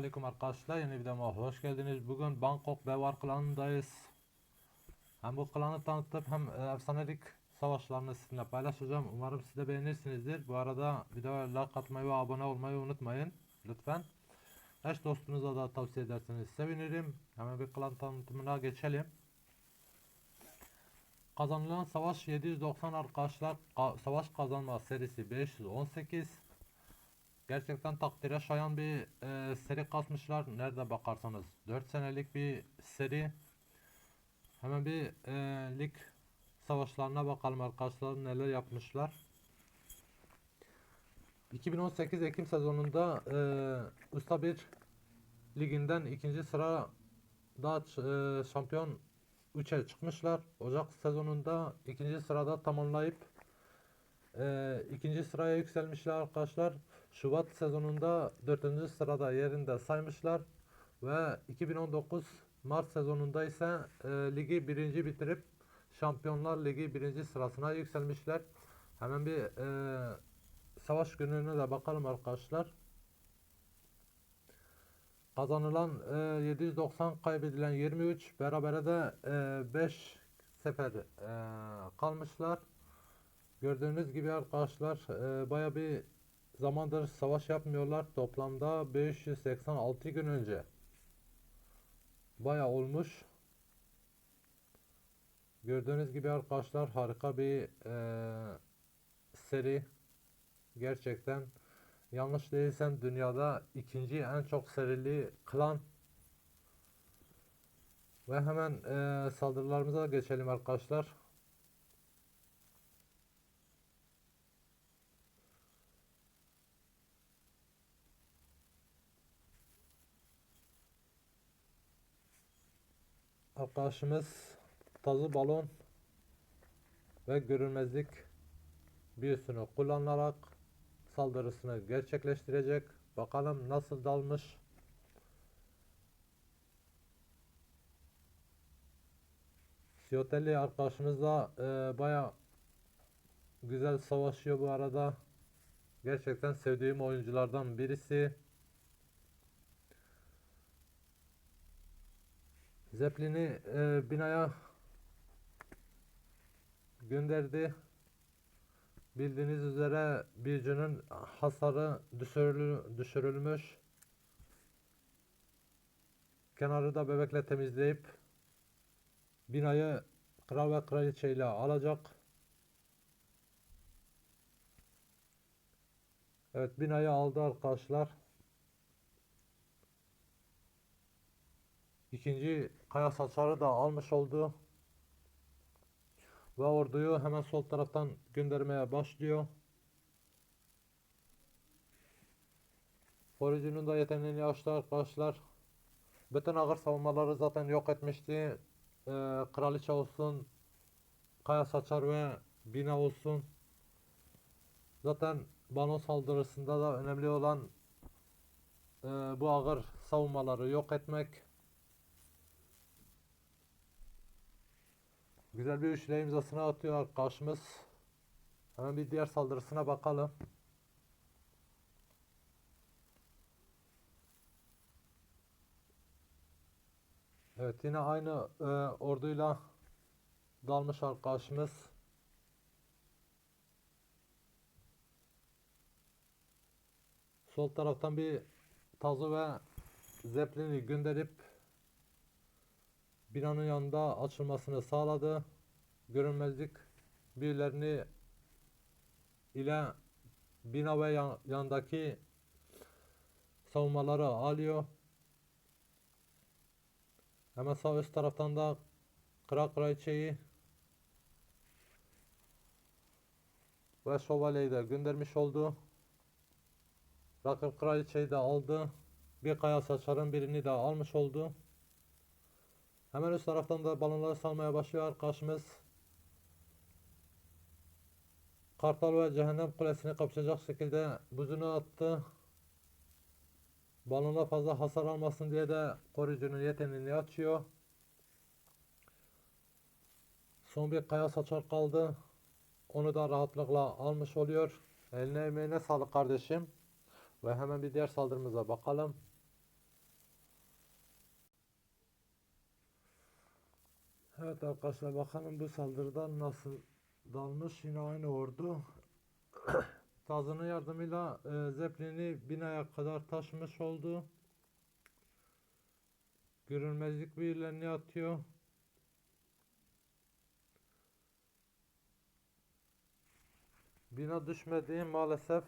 Selamünaleyküm arkadaşlar. Yeni videoma hoş geldiniz. Bugün Bangkok Bevar klanındayız. Hem bu klanı tanıtıp hem e, efsanelik savaşlarını sizinle paylaşacağım. Umarım siz de beğenirsinizdir. Bu arada videoya like atmayı ve abone olmayı unutmayın. Lütfen. Eş dostunuza da tavsiye ederseniz sevinirim. Hemen bir klan tanıtımına geçelim. Kazanılan savaş 790 arkadaşlar. Ka- savaş kazanma serisi 518. Gerçekten takdire şayan bir e, seri kasmışlar. Nerede bakarsanız 4 senelik bir seri. Hemen bir e, lig savaşlarına bakalım arkadaşlar neler yapmışlar. 2018 Ekim sezonunda e, Usta 1 liginden ikinci sırada e, şampiyon 3'e çıkmışlar. Ocak sezonunda ikinci sırada tamamlayıp e, ikinci sıraya yükselmişler arkadaşlar. Şubat sezonunda 4. sırada yerinde saymışlar ve 2019 Mart sezonunda ise e, ligi birinci bitirip Şampiyonlar Ligi birinci sırasına yükselmişler. Hemen bir e, savaş günlüğüne de bakalım arkadaşlar. Kazanılan e, 790, kaybedilen 23, berabere de 5 sefer e, kalmışlar. Gördüğünüz gibi arkadaşlar e, baya bir zamandır savaş yapmıyorlar. Toplamda 586 gün önce. Baya olmuş. Gördüğünüz gibi arkadaşlar harika bir e, seri. Gerçekten yanlış değilsem dünyada ikinci en çok serili klan. Ve hemen e, saldırılarımıza geçelim arkadaşlar. Arkadaşımız tazı balon ve görünmezlik büyüsünü kullanarak saldırısını gerçekleştirecek. Bakalım nasıl dalmış. Siyotelli arkadaşımız da e, baya güzel savaşıyor bu arada. Gerçekten sevdiğim oyunculardan birisi. Zeppelin'i e, binaya gönderdi. Bildiğiniz üzere büyücünün hasarı düşürülü, düşürülmüş. Kenarı da bebekle temizleyip binayı kral ve kraliçe ile alacak. Evet binayı aldı arkadaşlar. İkinci kaya saçarı da almış oldu. Ve orduyu hemen sol taraftan göndermeye başlıyor. Koruyucunun da yeteneğini açtı arkadaşlar. Bütün ağır savunmaları zaten yok etmişti. Ee, kraliçe olsun, kaya saçar ve bina olsun. Zaten balon saldırısında da önemli olan e, bu ağır savunmaları yok etmek. Güzel bir üçlü imzasını atıyor arkadaşımız. Hemen bir diğer saldırısına bakalım. Evet yine aynı e, orduyla dalmış arkadaşımız. Sol taraftan bir tazu ve zeplini gönderip binanın yanında açılmasını sağladı. Görünmezlik birilerini ile bina ve yan, yandaki savunmaları alıyor. Hemen sağ üst taraftan da kral kraliçeyi ve şövalyeyi de göndermiş oldu. Rakip kraliçeyi de aldı. Bir kaya saçarın birini de almış oldu. Hemen üst taraftan da balonları salmaya başlıyor arkadaşımız. Kartal ve Cehennem Kulesi'ni kapışacak şekilde buzunu attı. Balonla fazla hasar almasın diye de koruyucunun yeteneğini açıyor. Son bir kaya saçar kaldı. Onu da rahatlıkla almış oluyor. Eline emeğine sağlık kardeşim. Ve hemen bir diğer saldırımıza bakalım. Evet arkadaşlar bakalım bu saldırıdan nasıl dalmış yine aynı ordu. Tazının yardımıyla e, Zeppelin'i binaya kadar taşımış oldu. Görünmezlik büyülerini atıyor. Bina düşmedi maalesef.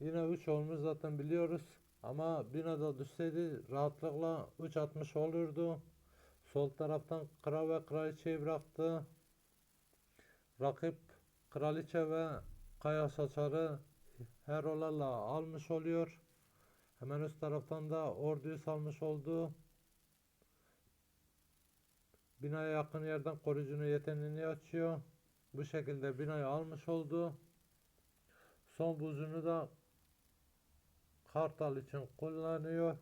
Yine 3 olmuş zaten biliyoruz. Ama binada düşseydi rahatlıkla 3 atmış olurdu. Sol taraftan kral ve kraliçeyi bıraktı. Rakip kraliçe ve kaya saçarı herolarla almış oluyor. Hemen üst taraftan da orduyu salmış oldu. Binaya yakın yerden koruyucunun yeteneğini açıyor. Bu şekilde binayı almış oldu. Son buzunu da Kartal için kullanıyor.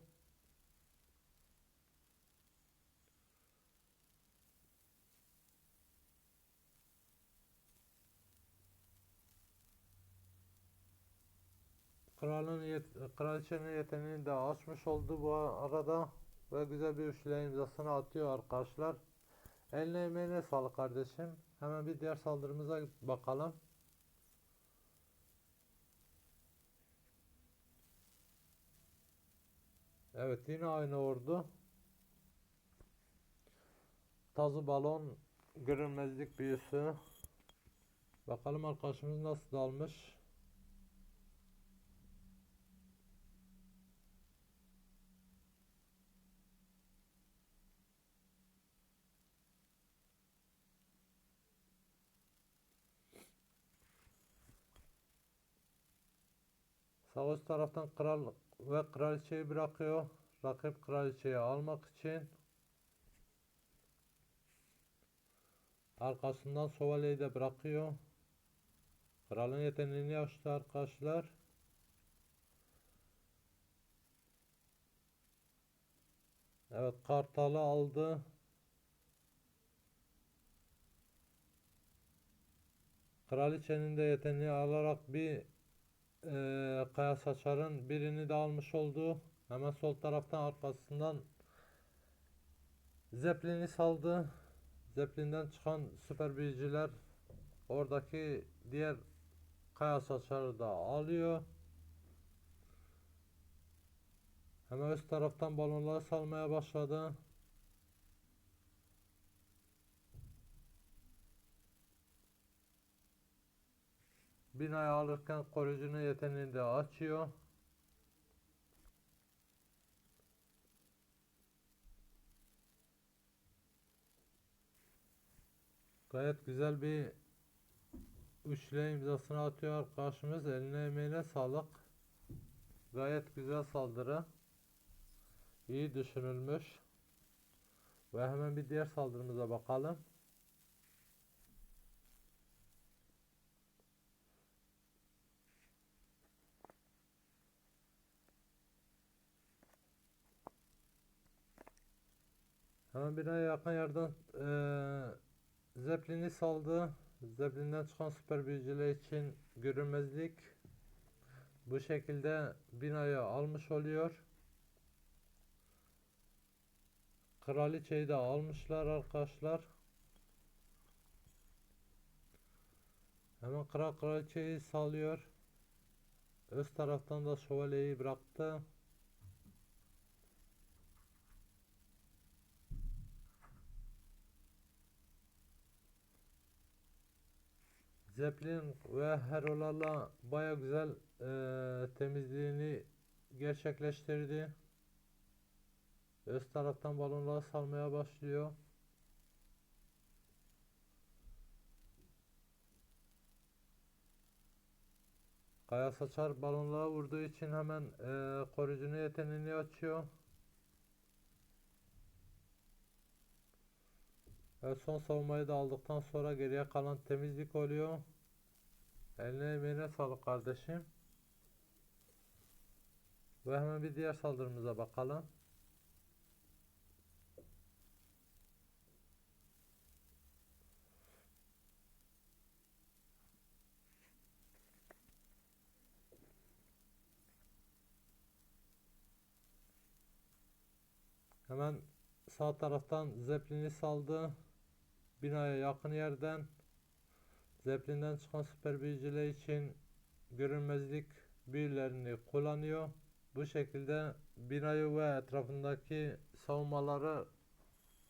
Kralın yet kraliçenin yeteneğini de açmış oldu bu arada ve güzel bir üçlü imzasını atıyor arkadaşlar. Eline emeğine sağlık kardeşim. Hemen bir diğer saldırımıza bakalım. Evet yine aynı ordu. Tazı balon görünmezlik büyüsü. Bakalım arkadaşımız nasıl dalmış. Sağ üst taraftan kral ve kraliçeyi bırakıyor. Rakip kraliçeyi almak için. Arkasından şövalyeyi de bırakıyor. Kralın yeteneğini açtı arkadaşlar. Evet kartalı aldı. Kraliçenin de yeteneği alarak bir e, Kaya Saçar'ın birini de almış oldu. Hemen sol taraftan arkasından Zeppelin'i saldı. Zeppelin'den çıkan süper büyücüler oradaki diğer Kaya Saçar'ı da alıyor. Hemen üst taraftan balonları salmaya başladı. Binayı alırken koruyucunun yeteneğini de açıyor. Gayet güzel bir üçlü imzasını atıyor arkadaşımız. Eline emeğine sağlık. Gayet güzel saldırı. İyi düşünülmüş. Ve hemen bir diğer saldırımıza bakalım. Hemen binaya yakın yerden eee Zeppelin'i saldı. Zeppelin'den çıkan süper büyücüler için görünmezlik bu şekilde binayı almış oluyor. Kraliçeyi de almışlar arkadaşlar. Hemen kral kraliçeyi salıyor. Üst taraftan da şövalyeyi bıraktı. Zeppelin ve Hero'larla baya güzel e, temizliğini gerçekleştirdi. Üst taraftan balonları salmaya başlıyor. Kaya saçar balonlara vurduğu için hemen e, koruyucunun yeteneğini açıyor. Ve son savunmayı da aldıktan sonra geriye kalan temizlik oluyor. Eline emeğine sağlık kardeşim. Ve hemen bir diğer saldırımıza bakalım. Hemen sağ taraftan Zeppelin'i saldı. binaya yakın yerden Zeppelin'den çıkan süper için görünmezlik büyülerini kullanıyor. Bu şekilde binayı ve etrafındaki savunmaları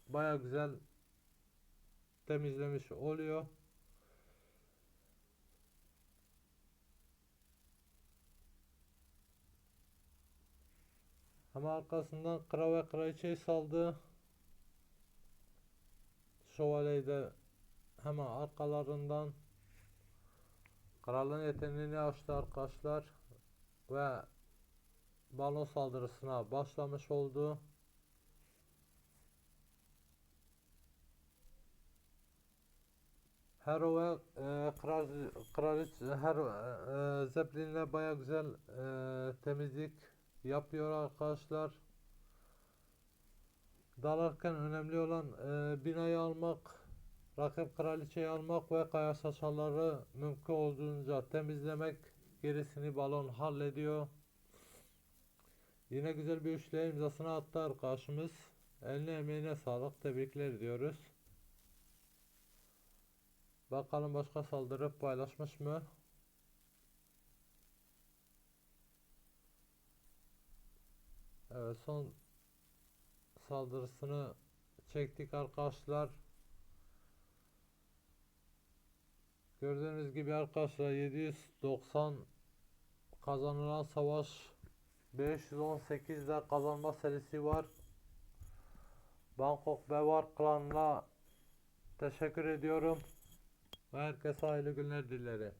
baya güzel temizlemiş oluyor. Ama arkasından kral ve kraliçeyi saldı. Şövalyeyi de hemen arkalarından kralın yeteneğini açtı arkadaşlar ve balon saldırısına başlamış oldu. Hero ve e, kral, kraliçe Hero e, Zeppelin'le baya güzel e, temizlik yapıyor arkadaşlar. Dalarken önemli olan e, binayı almak, rakip kraliçeyi almak ve kaya saçarları mümkün olduğunca temizlemek. Gerisini balon hallediyor. Yine güzel bir üçlü imzasını attı arkadaşımız. Eline emeğine sağlık. Tebrikler diyoruz. Bakalım başka saldırı paylaşmış mı? Evet son saldırısını çektik arkadaşlar. Gördüğünüz gibi arkadaşlar 790 kazanılan savaş 518'de kazanma serisi var. Bangkok Bevar klanına teşekkür ediyorum. Ve herkese hayırlı günler dilerim.